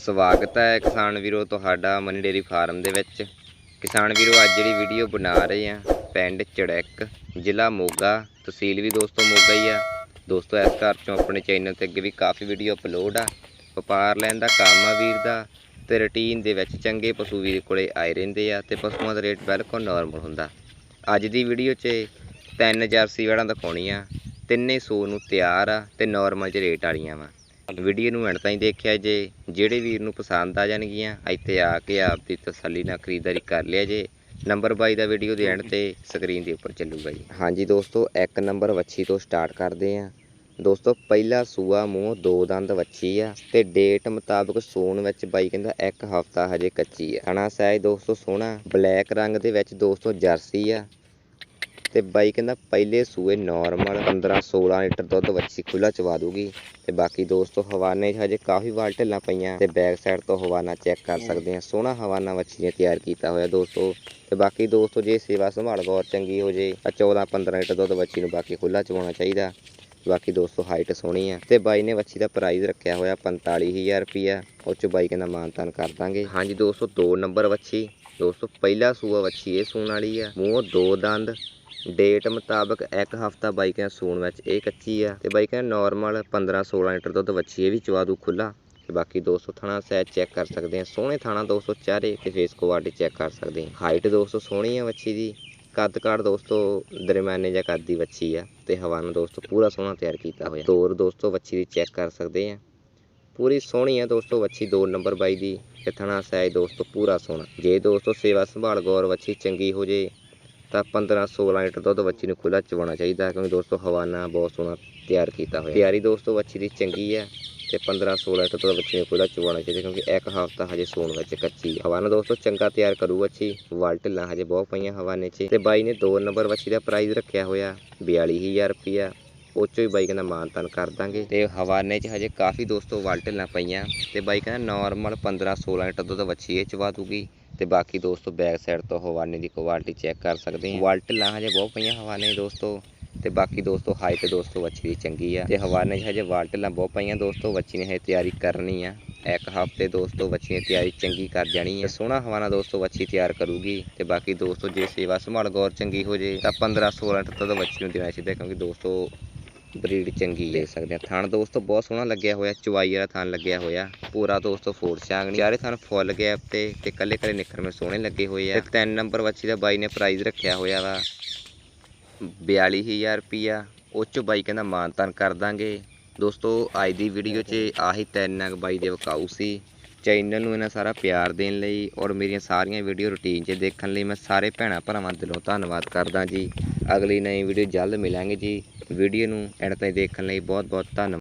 ਸਵਾਗਤ ਹੈ ਕਿਸਾਨ ਵੀਰੋ ਤੁਹਾਡਾ ਮਨੀ ਡੇਰੀ ਫਾਰਮ ਦੇ ਵਿੱਚ। ਕਿਸਾਨ ਵੀਰੋ, ਅੱਜ ਜਿਹੜੀ ਵੀਡੀਓ ਬਣਾ ਰਹੇ ਆ ਪਿੰਡ ਚੜੈਕ, ਜ਼ਿਲ੍ਹਾ ਮੋਗਾ। ਤਹਿਸੀਲ ਵੀ ਦੋਸਤੋ ਮੋਗਾ ਹੀ ਆ। ਦੋਸਤੋ, ਇਸ ਘਰ ਚੋਂ ਆਪਣੇ ਚੈਨਲ ਤੇ ਅੱਗੇ ਵੀ ਕਾਫੀ ਵੀਡੀਓ ਅਪਲੋਡ ਆ। ਵਪਾਰ ਲੈਣ ਦਾ ਕੰਮ ਆ ਵੀਰ ਦਾ ਤੇ ਰੁਟੀਨ ਦੇ ਵਿੱਚ ਚੰਗੇ ਪਸ਼ੂ ਵੀਰ ਕੋਲੇ ਆਏ ਰਹਿੰਦੇ ਆ ਤੇ ਪਸ਼ੂਆਂ ਦਾ ਰੇਟ ਬਿਲਕੁਲ ਨਾਰਮਲ ਹੁੰਦਾ। ਅੱਜ ਦੀ ਵੀਡੀਓ 'ਚ ਤਿੰਨ ਜਰਸੀ ਵੜਾਂ ਦਿਖਾਉਣੀ ਆ ਤਿੰਨੇ ਸੌ ਨੂੰ ਤਿਆਰ ਆ ਤੇ ਨਾਰਮਲ 'ਚ ਰੇਟ ਵਾਲੀਆਂ ਵਾ। ਵੀਡੀਓ ਨੂੰ ਐਂਡ ਤਾਈਂ ਦੇਖਿਆ ਜੇ, ਜਿਹੜੇ ਵੀਰ ਨੂੰ ਪਸੰਦ ਆ ਜਾਣਗੀਆਂ, ਇੱਥੇ ਆ ਕੇ ਆਪ ਦੀ ਤਸੱਲੀ ਨਾਲ ਖਰੀਦਦਾਰੀ ਕਰ ਲਿਆ ਜੇ, ਨੰਬਰ 22 ਦਾ ਵੀਡੀਓ ਦੇ ਐਂਡ ਤੇ ਸਕਰੀਨ ਦੇ ਉੱਪਰ ਚੱਲੂਗਾ ਜੀ। ਹਾਂਜੀ ਦੋਸਤੋ, ਇੱਕ ਨੰਬਰ ਵੱਛੀ ਤੋਂ ਸਟਾਰਟ ਕਰਦੇ ਆ। ਦੋਸਤੋ, ਪਹਿਲਾ ਸੂਆ ਮੂੰਹ, ਦੋ ਦੰਦ ਵੱਛੀ ਆ ਤੇ ਡੇਟ ਮੁਤਾਬਕ ਸੂਣ ਵਿੱਚ ਬਾਈ ਕਹਿੰਦਾ ਇੱਕ ਹਫਤਾ ਹਜੇ ਕੱਚੀ ਆ। ਥਣਾ ਸਾਈਜ਼ ਦੋਸਤੋ, ਸੋਹਣਾ ਬਲੈਕ ਰੰਗ ਦੇ ਵਿੱਚ ਦੋਸਤੋ ਜਰਸੀ ਆ। ਤੇ ਬਾਈ ਕਹਿੰਦਾ ਪਹਿਲੇ ਸੂਏ ਨਾਰਮਲ 15 16 ਲੀਟਰ ਦੁੱਧ ਵੱਛੀ ਖੁੱਲਾ ਚਵਾ ਦੂਗੀ। ਤੇ ਬਾਕੀ ਦੋਸਤੋ ਹਵਾਨੇ 'ਚ ਹਜੇ ਕਾਫੀ ਵਾਲ ਢਿੱਲਾਂ ਪਈਆਂ ਤੇ ਬੈਕ ਸਾਈਡ ਤੋਂ ਹਵਾਨਾ ਚੈੱਕ ਕਰ ਸਕਦੇ ਆ ਸੋਹਣਾ ਹਵਾਨਾ ਵੱਛੀ ਨੇ ਤਿਆਰ ਕੀਤਾ ਹੋਇਆ ਦੋਸਤੋ। ਤੇ ਬਾਕੀ ਦੋਸਤੋ, ਜੇ ਸੇਵਾ ਸੰਭਾਲ ਗੌਰ ਚੰਗੀ ਹੋ ਜੇ, ਤਾਂ 14 15 ਲੀਟਰ ਦੁੱਧ ਵੱਛੀ ਨੂੰ ਬਾਕੀ ਖੁੱਲਾ ਚਵਾਉਣਾ ਚਾਹੀਦਾ। ਬਾਕੀ ਦੋਸਤੋ ਹਾਈਟ ਸੋਹਣੀ ਆ। ਤੇ ਬਾਈ ਨੇ ਵੱਛੀ ਦਾ ਪ੍ਰਾਈਸ ਰੱਖਿਆ ਹੋਇਆ 45000 ਰੁਪਿਆ ਉਹ ਚ ਬਾਈ ਕਹਿੰਦਾ ਮਾਨਤਾਨ ਕਰ ਦਾਂਗੇ। ਹਾਂਜੀ ਦੋਸਤੋ, ਦੋ ਨੰਬਰ ਵੱਛੀ। ਦੋਸਤੋ, ਪਹਿਲਾ ਸੂਆ ਵੱਛੀ ਇਹ ਸੂਣ ਵਾਲੀ ਆ। ਮੂੰਹ ਦੋ ਦੰਦ ਡੇਟ ਮੁਤਾਬਕ ਇੱਕ ਹਫਤਾ ਬਾਈ ਕਹਿੰਦਾ ਸੂਣ ਵਿੱਚ ਇਹ ਕੱਚੀ ਆ ਤੇ ਬਾਈ ਕਹਿੰਦਾ ਨਾਰਮਲ 15 16 ਲੀਟਰ ਦੁੱਧ ਵੱਛੀ, ਇਹ ਵੀ ਚਵਾ ਦੂ ਖੁੱਲਾ ਤੇ ਬਾਕੀ 200 ਥਾਣਾ ਸਹਿਜ ਚੈੱਕ ਕਰ ਸਕਦੇ ਆ। ਸੋਹਣੇ ਥਾਣਾ 200 ਚਾਰੇ ਤੇ ਫੇਸ ਕੁਆਲਿਟੀ ਚੈੱਕ ਕਰ ਸਕਦੇ ਆ। ਹਾਈਟ 200 ਸੋਹਣੀ ਆ ਵੱਛੀ ਦੀ, ਕੱਦ ਕਾਠ ਦੋਸਤੋ ਦਰਮਿਆਨੇ ਜਾਂ ਕੱਦ ਦੀ ਵੱਛੀ ਆ, ਤੇ ਹਵਾ ਨੂੰ ਦੋਸਤੋ ਪੂਰਾ ਸੋਹਣਾ ਤਿਆਰ ਕੀਤਾ ਹੋਇਆ। ਤੋਰ ਦੋਸਤੋ ਵੱਛੀ ਦੀ ਚੈੱਕ ਕਰ ਸਕਦੇ ਆ। ਪੂਰੀ ਸੋਹਣੀ ਆ ਦੋਸਤੋ ਵੱਛੀ 2 ਨੰਬਰ ਬਾਈ ਦੀ, ਤੇ ਥਣਾ ਸਾਈਜ਼ ਦੋਸਤੋ ਪੂਰਾ ਸੋਹਣਾ। ਜੇ ਦੋਸਤੋ ਸੇਵਾ ਸੰਭਾਲ ਗੌਰ ਵੱਛੀ ਚੰਗੀ ਹੋ ਜੇ ਤਾਂ 15 16 ਲੀਟਰ ਦੁੱਧ ਵੱਛੀ ਨੂੰ ਖੁੱਲਾ ਚਵਾਉਣਾ ਚਾਹੀਦਾ ਕਿਉਂਕਿ ਦੋਸਤੋ ਹਵਾਨਾ ਬਹੁਤ ਸੋਹਣਾ ਤਿਆਰ ਕੀਤਾ ਹੋਇਆ ਤਿਆਰੀ ਦੋਸਤੋ ਵੱਛੀ ਦੀ ਚੰਗੀ ਹੈ ਤੇ 15 16 ਲੀਟਰ ਦੁੱਧ ਵੱਛੀ ਨੂੰ ਖੁੱਲਾ ਚਵਾਉਣਾ ਚਾਹੀਦਾ ਕਿਉਂਕਿ ਇੱਕ ਹਫ਼ਤਾ ਹਜੇ ਸੂਣ ਵਿੱਚ ਕੱਚੀ ਹਵਾਨਾ ਦੋਸਤੋ ਚੰਗਾ ਤਿਆਰ ਕਰੂ ਵੱਛੀ ਵਾਲ ਢਿੱਲਾਂ ਹਜੇ ਬਹੁਤ ਪਈਆਂ ਹਵਾਨੇ 'ਚ। ਤੇ ਬਾਈ ਨੇ 2 ਨੰਬਰ ਵੱਛੀ ਦਾ ਪ੍ਰਾਈਸ ਰੱਖਿਆ ਹੋਇਆ 42000 ਰੁਪਿਆ ਉਹ 'ਚੋਂ ਹੀ ਬਾਈ ਕਹਿੰਦਾ ਮਾਨਤਾਨ ਕਰ ਦਾਂਗੇ। ਤੇ ਹਵਾਨੇ 'ਚ ਹਜੇ ਕਾਫੀ ਦੋਸਤੋ ਵਾਲ ਢਿੱਲਾਂ ਪਈਆਂ। ਤੇ ਬਾਈ ਕਹਿੰਦਾ ਨਾਰਮਲ 15 16 ਲੀਟਰ ਦੁੱਧ ਵੱਛੀ ਇਹ ਚਵਾ ਦੂਗੀ। ਤੇ ਬਾਕੀ ਦੋਸਤੋ ਬੈਕ ਸਾਈਡ ਤੋਂ ਹਵਾਨੇ ਦੀ ਕੁਆਲਿਟੀ ਚੈੱਕ ਕਰ ਸਕਦੇ ਹਾਂ। ਵਾਲ ਢਿੱਲਾਂ ਹਜੇ ਬਹੁਤ ਪਈਆਂ ਹਵਾਨੇ ਦੋਸਤੋ। ਤੇ ਬਾਕੀ ਦੋਸਤੋ ਹਾਈਟ ਦੋਸਤੋ ਵੱਛੀ ਦੀ ਚੰਗੀ ਆ। ਤੇ ਹਵਾਨੇ 'ਚ ਹਜੇ ਵਾਲ ਢਿੱਲਾਂ ਬਹੁਤ ਪਈਆਂ ਦੋਸਤੋ। ਵੱਛੀ ਨੇ ਹਜੇ ਤਿਆਰੀ ਕਰਨੀ ਆ। ਇੱਕ ਹਫ਼ਤੇ ਦੋਸਤੋ ਵੱਛੀ ਨੇ ਤਿਆਰੀ ਚੰਗੀ ਕਰ ਜਾਣੀ ਹੈ ਸੋਹਣਾ ਹਵਾਨਾ ਦੋਸਤੋ ਵੱਛੀ ਤਿਆਰ ਕਰੂਗੀ। ਤੇ ਬਾਕੀ ਦੋਸਤੋ ਜੇ ਸੇਵਾ ਸੰਭਾਲ ਗੌਰ ਚੰਗੀ ਹੋ ਜੇ ਤਾਂ 15 16 ਲੀਟਰ ਦੁੱਧ ਵੱਛੀ ਨੂੰ ਦੇਣਾ ਚਾਹੀਦਾ ਕਿਉਂਕਿ ਦੋਸਤੋ ਬਰੀਡ ਚੰਗੀ ਲੈ ਸਕਦੇ ਆ। ਥਣ ਦੋਸਤੋ ਬਹੁਤ ਸੋਹਣਾ ਲੱਗਿਆ ਹੋਇਆ ਚੁਵਾਈ ਵਾਲਾ ਥਣ ਲੱਗਿਆ ਹੋਇਆ। ਪੂਰਾ ਦੋਸਤੋ ਫੋੜ ਛਾਂਗਣੀ ਚਾਰੇ ਥਣ ਫੁੱਲ ਗਿਆ ਤੇ ਤੇ ਕੱਲੇ ਕੱਲੇ ਨਿਖਰ ਮੇ ਸੋਹਣੇ ਲੱਗੇ ਹੋਏ ਆ। ਤੇ ਤਿੰਨ ਨੰਬਰ ਵੱਛੀ ਦਾ ਬਾਈ ਨੇ ਪ੍ਰਾਈਜ਼ ਰੱਖਿਆ ਹੋਇਆ ਵਾ। 42000 ਰੁਪਿਆ ਉਹ ਚ ਬਾਈ ਕਹਿੰਦਾ ਮਾਨਤਾਨ ਕਰ ਦਾਂਗੇ। ਦੋਸਤੋ, ਅੱਜ ਦੀ ਵੀਡੀਓ 'ਚ ਆਹੀ ਤਿੰਨ ਨਗ ਬਾਈ ਦੇ ਵਕਾਊ ਸੀ। ਚੈਨਲ ਨੂੰ ਇਹਨਾਂ ਸਾਰਾ ਪਿਆਰ ਦੇਣ ਲਈ ਔਰ ਮੇਰੀਆਂ ਸਾਰੀਆਂ ਵੀਡੀਓ ਰੁਟੀਨ 'ਚ ਦੇਖਣ ਲਈ ਮੈਂ ਸਾਰੇ ਭੈਣਾਂ ਭਰਾਵਾਂ ਦਿਲੋਂ ਧੰਨਵਾਦ ਕਰਦਾ ਜੀ। ਅਗਲੀ ਨਵੀਂ ਵੀਡੀਓ ਜਲਦ ਮਿਲਾਂਗੇ ਜੀ। ਵੀਡੀਓ ਨੂੰ ਐਂਡ ਤਾਈਂ ਦੇਖਣ ਲਈ ਬਹੁਤ ਬਹੁਤ ਧੰਨਵਾਦ।